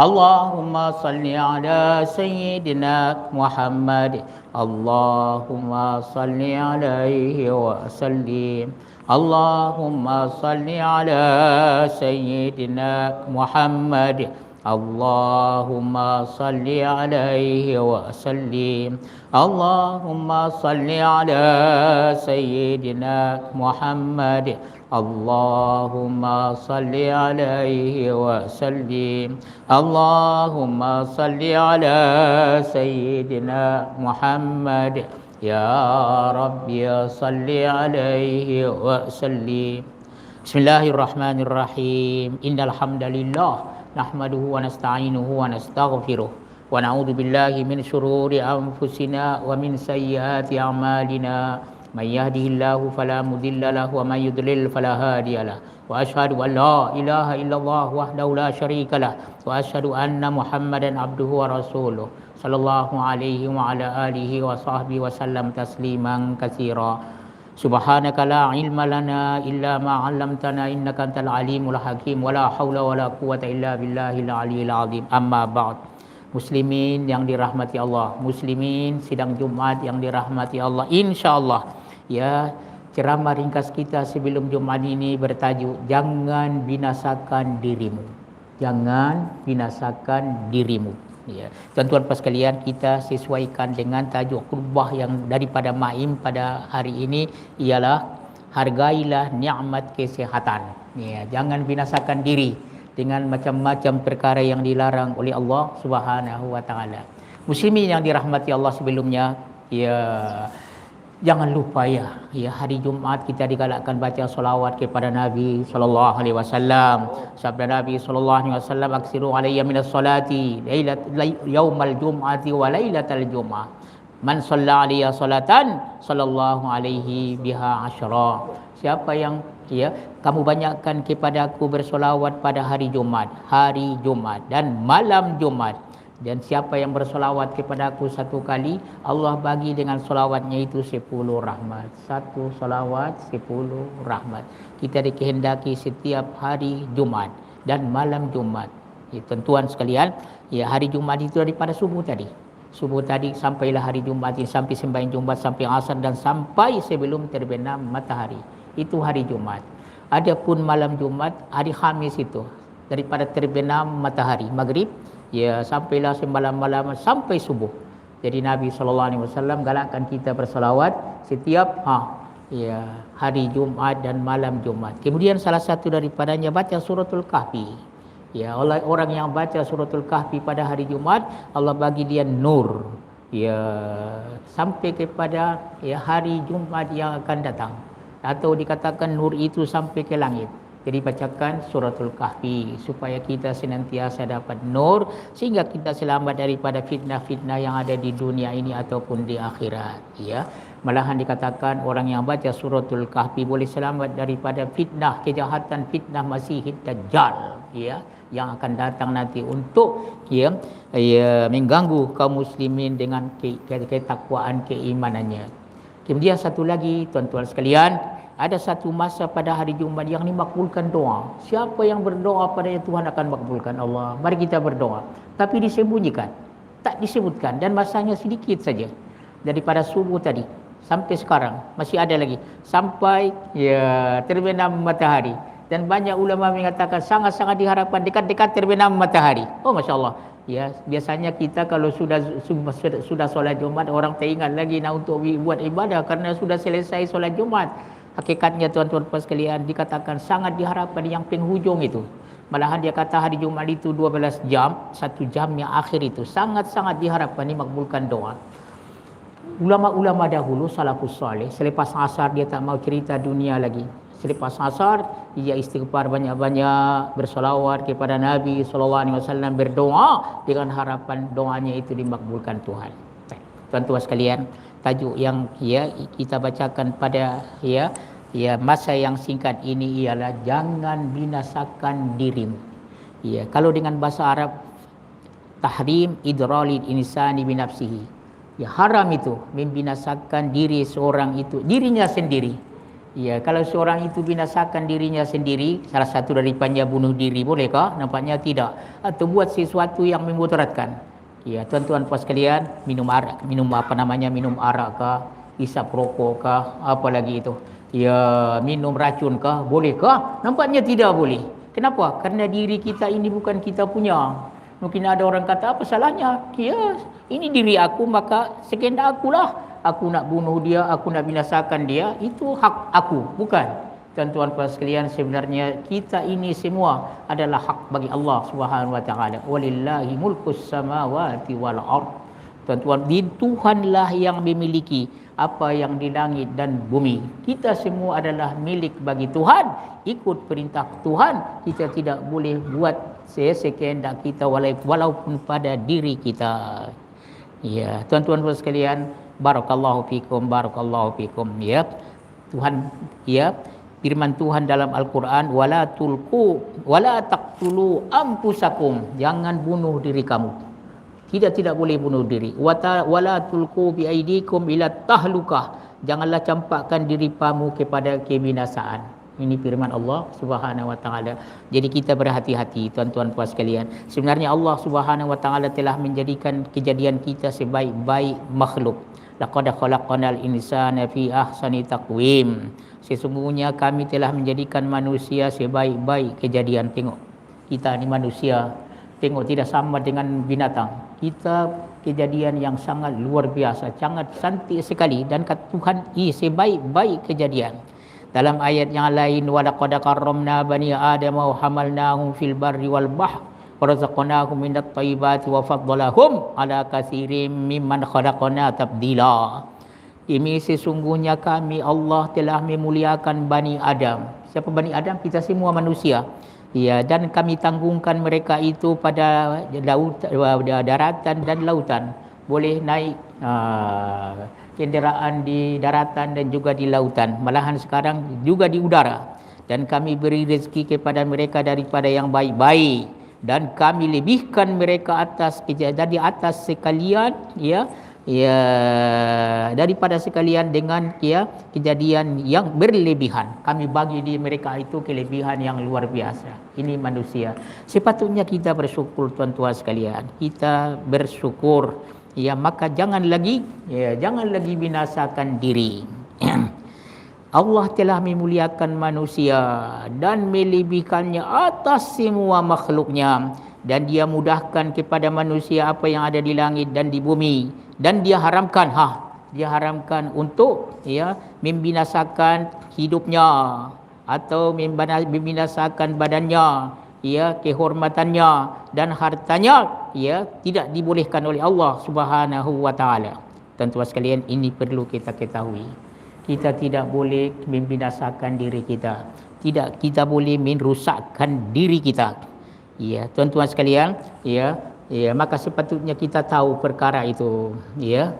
اللهم صل على سيدنا محمد. اللهم صل عليه وسلم. اللهم صل على سيدنا محمد. اللهم صل عليه وسلم. اللهم صل على سيدنا محمد. اللهم صل عليه وسلم. اللهم صل على سيدنا محمد. يا ربي صل عليه وسلم. بسم الله الرحمن الرحيم. إن الحمد لله نحمده ونستعينه ونستغفره ونعوذ بالله من شرور أنفسنا ومن سيئات أعمالنا. من يهده الله فلا مضل له ومن يضلل فلا هادي له وأشهد أن لا إله إلا الله وحده لا شريك له وأشهد أن محمدا عبده ورسوله صلى الله عليه وعلى آله وصحبه وسلم تسليما كثيرا. سبحانك لا علم لنا إلا ما علمتنا إنك أنت العليم الحكيم. ولا حول ولا قوة إلا بالله العلي العظيم. أما بعد Muslimin yang dirahmati Allah, Muslimin sidang Jumat yang dirahmati Allah, insya-Allah ya ceramah ringkas kita sebelum Jumat ini bertajuk jangan binasakan dirimu. Jangan binasakan dirimu. Ya. Tuan-tuan pas sekalian kita sesuaikan dengan tajuk khutbah yang daripada Maim pada hari ini ialah hargailah nikmat kesehatan ya jangan binasakan diri dengan macam-macam perkara yang dilarang oleh Allah Subhanahu wa taala. Muslimin yang dirahmati Allah sebelumnya ya Jangan lupa ya, ya hari Jumaat kita digalakkan baca solawat kepada Nabi sallallahu alaihi wasallam. Sabda Nabi sallallahu alaihi wasallam aksiru alayya minas salati lailat yaumal jum'ati wa lailatal jum'ah. Man shalla alayya salatan sallallahu alaihi biha asyra. Siapa yang ya kamu banyakkan kepada aku bersolawat pada hari Jumaat, hari Jumaat dan malam Jumaat dan siapa yang bersolawat kepada aku satu kali Allah bagi dengan solawatnya itu sepuluh rahmat. Satu solawat sepuluh rahmat. Kita dikehendaki setiap hari Jumat dan malam Jumat ya, tentuan sekalian ya hari Jumat itu daripada subuh tadi. Subuh tadi sampailah hari Jumat ini sampai sembahyang Jumat sampai asar dan sampai sebelum terbenam matahari. Itu hari Jumat adapun malam Jumat hari Khamis itu daripada terbenam matahari maghrib ya sampailah semalam-malam sampai subuh. Jadi Nabi sallallahu alaihi wasallam galakkan kita bersolawat setiap ha ya hari Jumaat dan malam Jumaat. Kemudian salah satu daripadanya baca suratul kahfi. Ya oleh orang yang baca suratul kahfi pada hari Jumaat Allah bagi dia nur ya sampai kepada ya hari Jumaat yang akan datang atau dikatakan nur itu sampai ke langit. Jadi bacakan suratul kahfi supaya kita senantiasa dapat nur sehingga kita selamat daripada fitnah-fitnah yang ada di dunia ini ataupun di akhirat. Ya. Malahan dikatakan orang yang baca suratul kahfi boleh selamat daripada fitnah, kejahatan fitnah masih dajjal. Ya yang akan datang nanti untuk ya, ya mengganggu kaum muslimin dengan ketakwaan keimanannya. Kemudian satu lagi tuan-tuan sekalian, ada satu masa pada hari Jumat yang dimakbulkan doa. Siapa yang berdoa pada Tuhan akan makbulkan Allah. Mari kita berdoa. Tapi disembunyikan. Tak disebutkan dan masanya sedikit saja. Daripada subuh tadi sampai sekarang masih ada lagi sampai ya terbenam matahari dan banyak ulama mengatakan sangat-sangat diharapkan dekat-dekat terbenam matahari. Oh masya-Allah. Ya, biasanya kita kalau sudah sudah, sudah solat Jumat orang teringat lagi nak untuk buat ibadah kerana sudah selesai solat Jumat hakikatnya tuan-tuan puan sekalian dikatakan sangat diharapkan yang penghujung itu. Malahan dia kata hari Jumat itu 12 jam satu jam yang akhir itu. Sangat-sangat diharapkan dimakbulkan doa. Ulama-ulama dahulu salafus salih selepas asar dia tak mau cerita dunia lagi. Selepas asar dia istighfar banyak-banyak bersolawat kepada Nabi wasallam berdoa dengan harapan doanya itu dimakbulkan Tuhan. Tuan-tuan sekalian tajuk yang ya kita bacakan pada ya ya masa yang singkat ini ialah jangan binasakan dirimu. Ya, kalau dengan bahasa Arab tahrim idralil insani bi nafsihi. Ya haram itu membinasakan diri seorang itu dirinya sendiri. Ya, kalau seorang itu binasakan dirinya sendiri, salah satu daripadanya bunuh diri, bolehkah? Nampaknya tidak. Atau buat sesuatu yang memudaratkan. Ya, tuan-tuan puas sekalian, minum arak, minum apa namanya, minum arak kah, isap rokok kah, apa lagi itu. Ya, minum racun kah, bolehkah? Nampaknya tidak boleh. Kenapa? Kerana diri kita ini bukan kita punya. Mungkin ada orang kata, apa salahnya? Ya, ini diri aku, maka sekendak akulah aku nak bunuh dia, aku nak binasakan dia, itu hak aku, bukan. Tuan-tuan puan sekalian, sebenarnya kita ini semua adalah hak bagi Allah Subhanahu wa taala. Walillahi mulkus samawati wal ard. Tuan-tuan, di Tuhanlah yang memiliki apa yang di langit dan bumi. Kita semua adalah milik bagi Tuhan. Ikut perintah Tuhan, kita tidak boleh buat sekehendak kita walaupun pada diri kita. Ya, tuan-tuan sekalian, barakallahu fikum barakallahu fikum ya Tuhan ya firman Tuhan dalam Al-Quran wala tulku wala taqtulu ampusakum jangan bunuh diri kamu tidak tidak boleh bunuh diri. Wala tulku bi aidikum ila tahlukah. Janganlah campakkan diri kamu kepada kebinasaan. Ini firman Allah Subhanahu wa taala. Jadi kita berhati-hati tuan-tuan puan sekalian. Sebenarnya Allah Subhanahu wa taala telah menjadikan kejadian kita sebaik-baik makhluk. Laqad khalaqnal insana fi ahsani taqwim. Sesungguhnya kami telah menjadikan manusia sebaik-baik kejadian. Tengok kita ni manusia tengok tidak sama dengan binatang kita kejadian yang sangat luar biasa sangat cantik sekali dan kata Tuhan ini sebaik-baik kejadian dalam ayat yang lain walaqad karramna bani adam wa hamalnahum fil barri wal bahr warzaqnahum minat tayyibati wa faddalahum ala katsirin mimman khalaqna tabdila. Ini sesungguhnya kami Allah telah memuliakan Bani Adam. Siapa Bani Adam? Kita semua manusia. Ya, dan kami tanggungkan mereka itu pada laut, daratan dan lautan. Boleh naik uh, kenderaan di daratan dan juga di lautan. Malahan sekarang juga di udara. Dan kami beri rezeki kepada mereka daripada yang baik-baik dan kami lebihkan mereka atas dari atas sekalian ya ya daripada sekalian dengan ya kejadian yang berlebihan. Kami bagi di mereka itu kelebihan yang luar biasa. Ini manusia. Sepatutnya kita bersyukur tuan-tuan sekalian. Kita bersyukur. Ya maka jangan lagi ya jangan lagi binasakan diri. Allah telah memuliakan manusia dan melebihkannya atas semua makhluknya dan dia mudahkan kepada manusia apa yang ada di langit dan di bumi. Dan dia haramkan ha dia haramkan untuk ya membinasakan hidupnya atau membinasakan badannya ya kehormatannya dan hartanya ya tidak dibolehkan oleh Allah Subhanahu wa taala. Tentu sekalian ini perlu kita ketahui. Kita tidak boleh membinasakan diri kita. Tidak kita boleh merosakkan diri kita ya tuan-tuan sekalian ya ya maka sepatutnya kita tahu perkara itu ya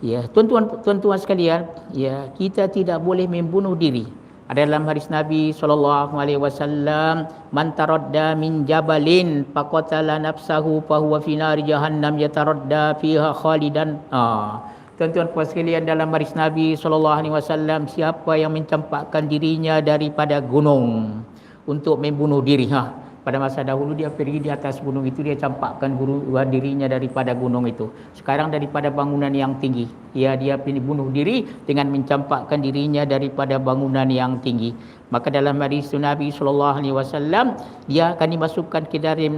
ya tuan-tuan tuan-tuan sekalian ya kita tidak boleh membunuh diri ada dalam hadis Nabi sallallahu alaihi wasallam man taradda min jabalin faqatala nafsahu fa huwa fi nar jahannam yataradda fiha khalidan ah Tuan-tuan puan sekalian dalam baris Nabi SAW, siapa yang mencampakkan dirinya daripada gunung untuk membunuh diri. Ha? Pada masa dahulu dia pergi di atas gunung itu dia campakkan guru dirinya daripada gunung itu. Sekarang daripada bangunan yang tinggi ya dia bunuh diri dengan mencampakkan dirinya daripada bangunan yang tinggi. Maka dalam hadis Nabi sallallahu alaihi wasallam dia akan dimasukkan ke dalam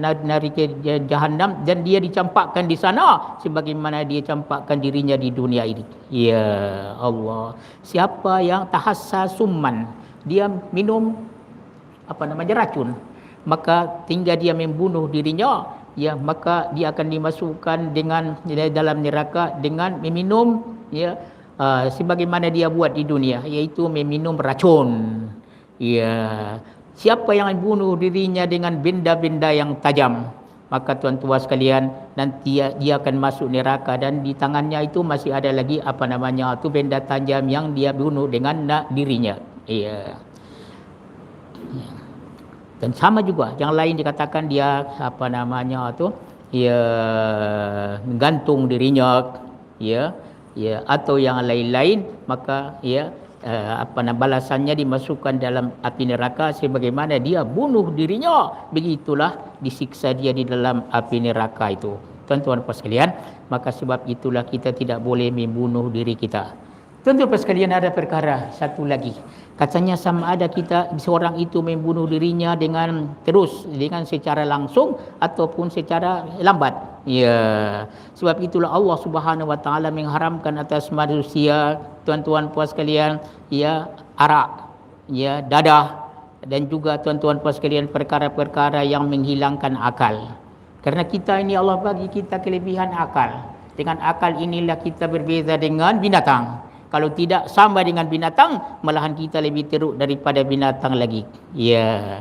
ke jahanam dan dia dicampakkan di sana sebagaimana dia campakkan dirinya di dunia ini. Ya Allah siapa yang tahassa summan dia minum apa namanya racun maka tinggal dia membunuh dirinya ya maka dia akan dimasukkan dengan dalam neraka dengan meminum ya uh, sebagaimana dia buat di dunia iaitu meminum racun. Ya siapa yang membunuh dirinya dengan benda-benda yang tajam maka tuan-tuan sekalian nanti dia, dia akan masuk neraka dan di tangannya itu masih ada lagi apa namanya itu benda tajam yang dia bunuh dengan nak dirinya. Ya. Yeah. Dan sama juga yang lain dikatakan dia apa namanya tu ya gantung dirinya ya ya atau yang lain-lain maka ya uh, apa nama balasannya dimasukkan dalam api neraka sebagaimana dia bunuh dirinya. Begitulah disiksa dia di dalam api neraka itu. Tuan-tuan sekalian maka sebab itulah kita tidak boleh membunuh diri kita tuan-tuan sekalian ada perkara satu lagi katanya sama ada kita seorang itu membunuh dirinya dengan terus dengan secara langsung ataupun secara lambat Ya, sebab itulah Allah Subhanahu Wa Taala mengharamkan atas manusia, tuan-tuan puas sekalian, ya arak, ya dadah dan juga tuan-tuan puas sekalian perkara-perkara yang menghilangkan akal. Kerana kita ini Allah bagi kita kelebihan akal. Dengan akal inilah kita berbeza dengan binatang. Kalau tidak sama dengan binatang, malahan kita lebih teruk daripada binatang lagi. Ya.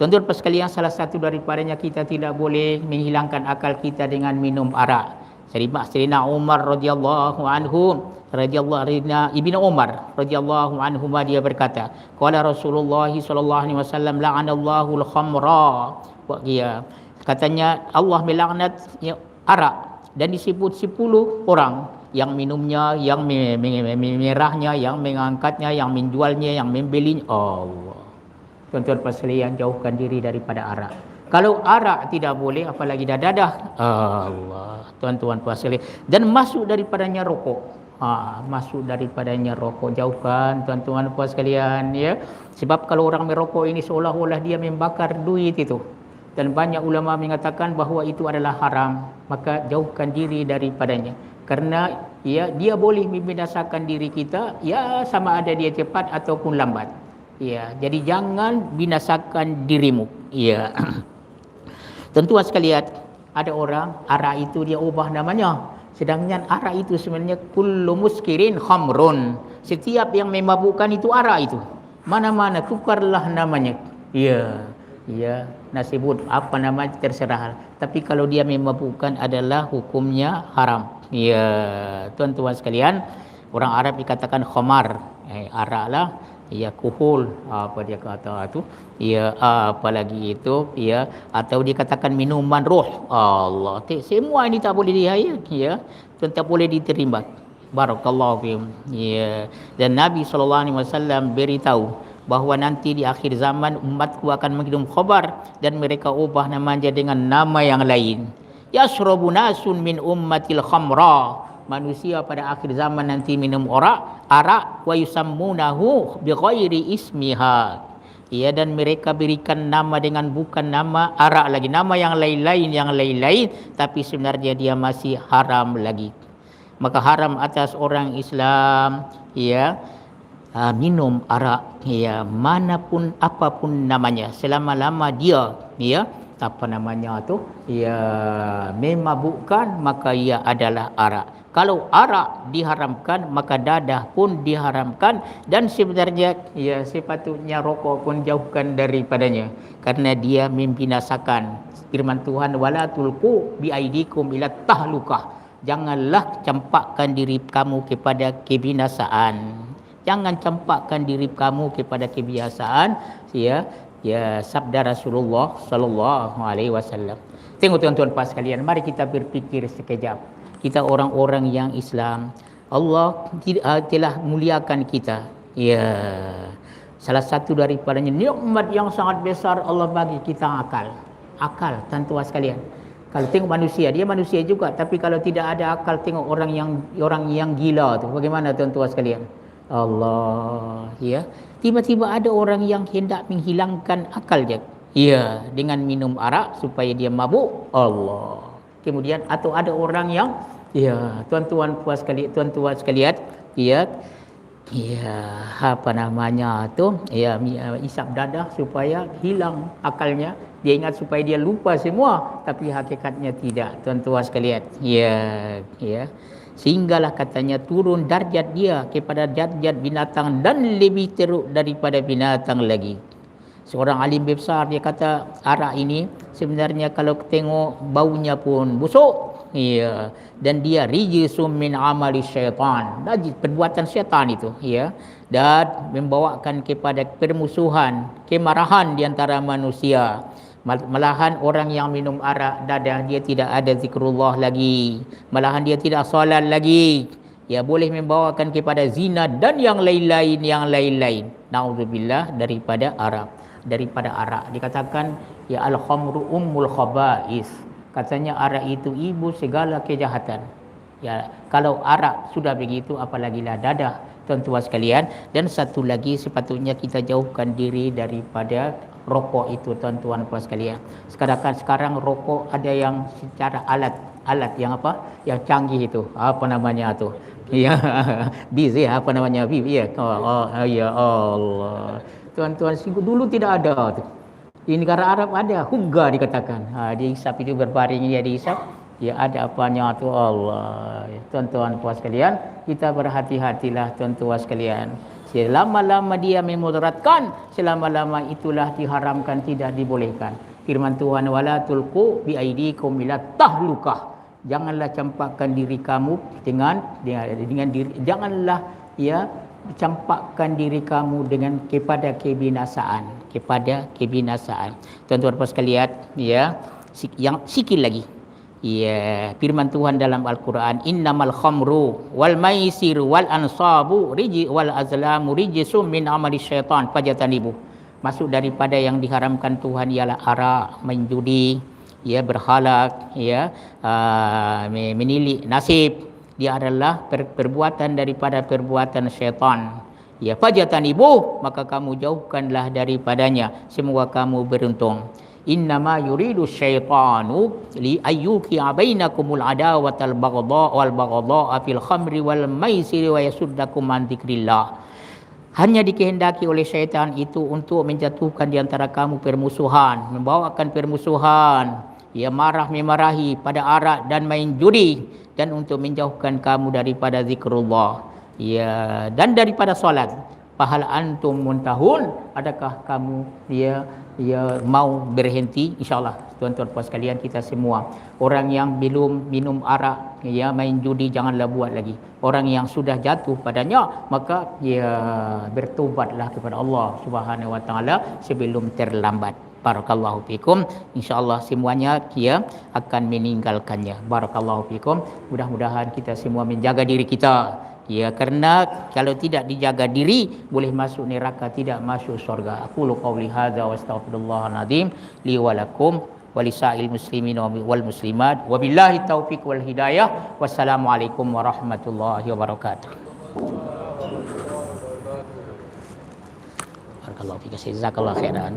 Tuan-tuan sekalian salah satu daripadanya kita tidak boleh menghilangkan akal kita dengan minum arak. Serina Umar radhiyallahu anhu radhiyallahu anhu Ibnu Umar radhiyallahu anhu dia berkata, qala Rasulullah sallallahu alaihi wasallam la'anallahu al-khamra. Buat dia. Katanya Allah melaknat ya, arak dan disebut 10 orang yang minumnya, yang merahnya, yang mengangkatnya, yang menjualnya, yang membelinya. Allah tuan-tuan pasalian jauhkan diri daripada arak. Kalau arak tidak boleh apalagi dah dadah. Allah, tuan-tuan pasalian dan masuk daripadanya rokok. Ha, masuk daripadanya rokok jauhkan tuan-tuan puan sekalian ya sebab kalau orang merokok ini seolah-olah dia membakar duit itu dan banyak ulama mengatakan bahawa itu adalah haram maka jauhkan diri daripadanya kerana ya dia boleh membinasakan diri kita ya sama ada dia cepat ataupun lambat Ya, jadi jangan binasakan dirimu. Ya. Tentu sekalian ada orang arak itu dia ubah namanya. Sedangkan arak itu sebenarnya kullu muskirin khamrun. Setiap yang memabukkan itu arak itu. Mana-mana tukarlah namanya. Ya. Ya, nasibut apa nama terserah. Tapi kalau dia memabukkan adalah hukumnya haram. Ya, tuan-tuan sekalian, orang Arab dikatakan khamar. Eh, arak lah. Ya kuhul. Apa dia kata tu? Ya apa lagi itu? Ya atau dikatakan minuman roh. Allah semua ini tak boleh dihayat ya tak boleh diterima barakallahu fiikum ya dan Nabi sallallahu alaihi wasallam beritahu bahawa nanti di akhir zaman umatku akan menghidup khabar dan mereka ubah namanya dengan nama yang lain. Yasrabu nasun min ummatil khamra. Manusia pada akhir zaman nanti minum arak arak wa yusammunahu bi ghairi ismiha. Ya dan mereka berikan nama dengan bukan nama arak lagi. Nama yang lain-lain yang lain-lain. Tapi sebenarnya dia masih haram lagi. Maka haram atas orang Islam ya uh, minum arak ya manapun apapun namanya. Selama-lama dia ya apa namanya tu ya memabukkan maka ia adalah arak. Kalau arak diharamkan maka dadah pun diharamkan dan sebenarnya ya sepatutnya rokok pun jauhkan daripadanya. Karena dia membinasakan. Firman Tuhan wala tulqu bi aidikum ila tahlukah. Janganlah campakkan diri kamu kepada kebinasaan jangan campakkan diri kamu kepada kebiasaan ya ya sabda Rasulullah sallallahu alaihi wasallam. Tengok tuan-tuan pas sekalian mari kita berfikir sekejap. Kita orang-orang yang Islam Allah ah, telah muliakan kita. Ya salah satu daripadanya nikmat yang sangat besar Allah bagi kita akal. Akal tuan-tuan sekalian. Kalau tengok manusia dia manusia juga tapi kalau tidak ada akal tengok orang yang orang yang gila tu bagaimana tuan-tuan sekalian Allah ya tiba-tiba ada orang yang hendak menghilangkan akal dia ya dengan minum arak supaya dia mabuk Allah kemudian atau ada orang yang Ya, tuan-tuan puas sekali, tuan-tuan sekalian, ya. Ya, apa namanya tu? Ya, isap dadah supaya hilang akalnya. Dia ingat supaya dia lupa semua, tapi hakikatnya tidak, tuan-tuan sekalian. Ya, ya. Sehinggalah katanya turun darjat dia kepada darjat binatang dan lebih teruk daripada binatang lagi. Seorang alim besar dia kata arak ini sebenarnya kalau tengok baunya pun busuk. Ya dan dia rijisum min amali syaitan. Najis perbuatan syaitan itu ya dan membawakan kepada permusuhan kemarahan di antara manusia malahan orang yang minum arak dadah dia tidak ada zikrullah lagi. Malahan dia tidak solat lagi. Ya boleh membawakan kepada zina dan yang lain-lain yang lain-lain. Naudzubillah daripada arak. Daripada arak. Dikatakan ya al khamru ummul khaba'is. Katanya arak itu ibu segala kejahatan. Ya kalau arak sudah begitu apalagi lah dadah tuan-tuan sekalian dan satu lagi sepatutnya kita jauhkan diri daripada rokok itu tuan-tuan puan sekalian sekarang kan sekarang rokok ada yang secara alat alat yang apa yang canggih itu apa namanya tu Ya, biz ya, apa namanya? Biz ya. Oh, oh, ya Allah. Tuan-tuan singgu dulu tidak ada tu. Di negara Arab ada, huga dikatakan. Ha, dia isap itu berbaring dia diisap. Ya ada apanya tu Allah. Tuan-tuan puas sekalian, kita berhati-hatilah tuan-tuan sekalian. Selama-lama dia memudaratkan, selama-lama itulah diharamkan tidak dibolehkan. Firman Tuhan wala tulqu bi aidikum ila tahlukah janganlah campakkan diri kamu dengan dengan, dengan diri janganlah ya campakkan diri kamu dengan kepada kebinasaan kepada kebinasaan tuan-tuan dan sekalian ya yang sikit lagi ya firman Tuhan dalam al-Quran innamal khamru wal maisir wal ansabu riji wal azlamu rijsum min amali syaitan. Fajatanibu masuk daripada yang diharamkan Tuhan ialah arak menjudi ya berhalak ya uh, menilik nasib. Dia adalah per, perbuatan daripada perbuatan syaitan. Ya fajatan ibu maka kamu jauhkanlah daripadanya. Semoga kamu beruntung innama yuridu syaitanu li ayyuki bainakumul adawatal baghdha wal baghdha fil khamri wal maisir wa yasuddakum an dzikrillah hanya dikehendaki oleh syaitan itu untuk menjatuhkan di antara kamu permusuhan membawakan permusuhan. Ia marah memarahi pada arak dan main judi dan untuk menjauhkan kamu daripada zikrullah. Ya dan daripada solat fahal antum muntahun adakah kamu ya ya mau berhenti? Insyaallah tuan-tuan puan sekalian kita semua. Orang yang belum minum arak ya main judi janganlah buat lagi. Orang yang sudah jatuh padanya maka ya bertobatlah kepada Allah Subhanahu wa taala sebelum terlambat. Barakallahu fikum. Insyaallah semuanya dia akan meninggalkannya. Barakallahu fikum. Mudah-mudahan kita semua menjaga diri kita ya kerana kalau tidak dijaga diri boleh masuk neraka tidak masuk surga aku lu qauli hadza wa astaghfirullahal azim li wa lakum walisail muslimin wal muslimat. Wabillahi taufik wal hidayah. Wassalamualaikum warahmatullahi wabarakatuh. Barakallahu fika. Jazakallahu khairan